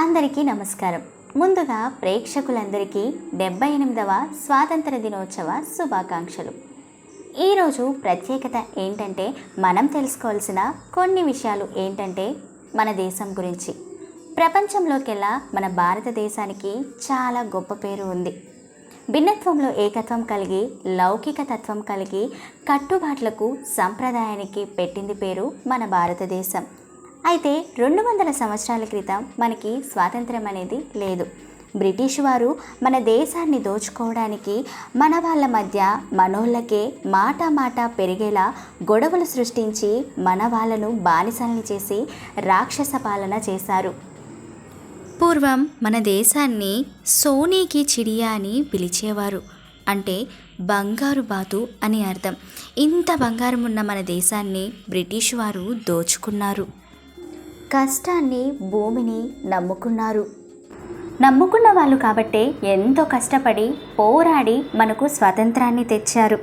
అందరికీ నమస్కారం. ముందుగా ప్రేక్షకులందరికీ డెబ్బై ఎనిమిదవ స్వాతంత్ర దినోత్సవ శుభాకాంక్షలు. ఈరోజు ప్రత్యేకత ఏంటంటే మనం తెలుసుకోవాల్సిన కొన్ని విషయాలు ఏంటంటే మన దేశం గురించి. ప్రపంచంలోకెల్లా మన భారతదేశానికి చాలా గొప్ప పేరు ఉంది. భిన్నత్వంలో ఏకత్వం కలిగి లౌకిక తత్వం కలిగి కట్టుబాట్లకు సంప్రదాయానికి పెట్టింది పేరు మన భారతదేశం. అయితే రెండు వందల సంవత్సరాల క్రితం మనకి స్వాతంత్రం అనేది లేదు. బ్రిటిష్ వారు మన దేశాన్ని దోచుకోవడానికి మన వాళ్ళ మధ్య మనోళ్ళకే మాట మాట పెరిగేలా గొడవలు సృష్టించి మన వాళ్ళను బానిసల్ని చేసి రాక్షస పాలన చేశారు. పూర్వం మన దేశాన్ని సోనీకి చిడియా అని పిలిచేవారు. అంటే బంగారు బాతు అని అర్థం. ఇంత బంగారం ఉన్న మన దేశాన్ని బ్రిటిష్ వారు దోచుకున్నారు. కష్టాన్ని భూమిని నమ్ముకున్నారు. నమ్ముకున్న వాళ్ళు కాబట్టే ఎంతో కష్టపడి పోరాడి మనకు స్వాతంత్రాన్ని తెచ్చారు.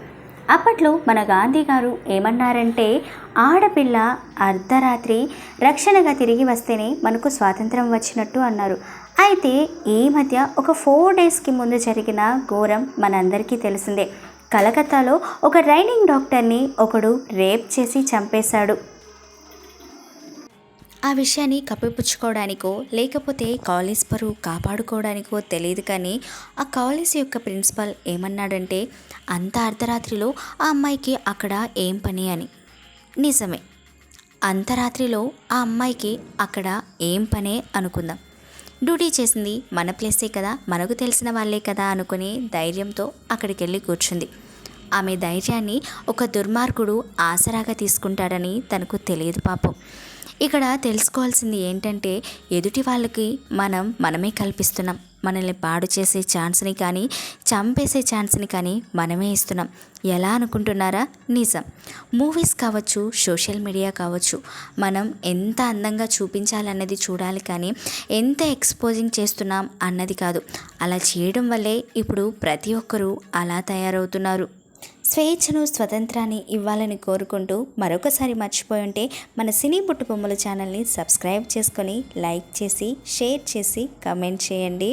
అప్పట్లో మన గాంధీ గారు ఏమన్నారంటే ఆడపిల్ల అర్ధరాత్రి రక్షణగా తిరిగి వస్తేనే మనకు స్వాతంత్రం వచ్చినట్టు అన్నారు. అయితే ఈ మధ్య ఒక ఫోర్ డేస్కి ముందు జరిగిన ఘోరం మనందరికీ తెలిసిందే. కలకత్తాలో ఒక రైనింగ్ డాక్టర్ని ఒకడు రేప్ చేసి చంపేశాడు. ఆ విషయాన్ని కప్పిపుచ్చుకోవడానికో లేకపోతే కాలేజ్ పరువు కాపాడుకోవడానికో తెలియదు కానీ ఆ కాలేజ్ యొక్క ప్రిన్సిపల్ ఏమన్నాడంటే అంత అర్ధరాత్రిలో ఆ అమ్మాయికి అక్కడ ఏం పని అని. నిజమే. అంతరాత్రిలో ఆ అమ్మాయికి అక్కడ ఏం పనే? అనుకుందాం. డ్యూటీ చేసింది మన ప్లేసే కదా మనకు తెలిసిన వాళ్ళే కదా అనుకుని ధైర్యంతో అక్కడికి వెళ్ళి కూర్చుంది. ఆమె ధైర్యాన్ని ఒక దుర్మార్గుడు ఆసరాగా తీసుకుంటాడని తనకు తెలియదు పాపం. ఇక్కడ తెలుసుకోవాల్సింది ఏంటంటే ఎదుటి వాళ్ళకి మనం మనమే కల్పిస్తున్నాం. మనల్ని పాడు చేసే ఛాన్స్ని కానీ చంపేసే ఛాన్స్ని కానీ మనమే ఇస్తున్నాం. ఎలా అనుకుంటున్నారా? నిజం. మూవీస్ కావచ్చు సోషల్ మీడియా కావచ్చు మనం ఎంత అందంగా చూపించాలన్నది చూడాలి కానీ ఎంత ఎక్స్పోజింగ్ చేస్తున్నాం అన్నది కాదు. అలా చేయడం వల్లే ఇప్పుడు ప్రతి ఒక్కరూ అలా తయారవుతున్నారు. స్వేచ్ఛను స్వతంత్రాన్ని ఇవ్వాలని కోరుకుంటూ మరొకసారి మర్చిపోయి ఉంటే మన సినీ బుట్టు బొమ్మల ఛానల్ని సబ్స్క్రైబ్ చేసుకొని లైక్ చేసి షేర్ చేసి కమెంట్ చేయండి.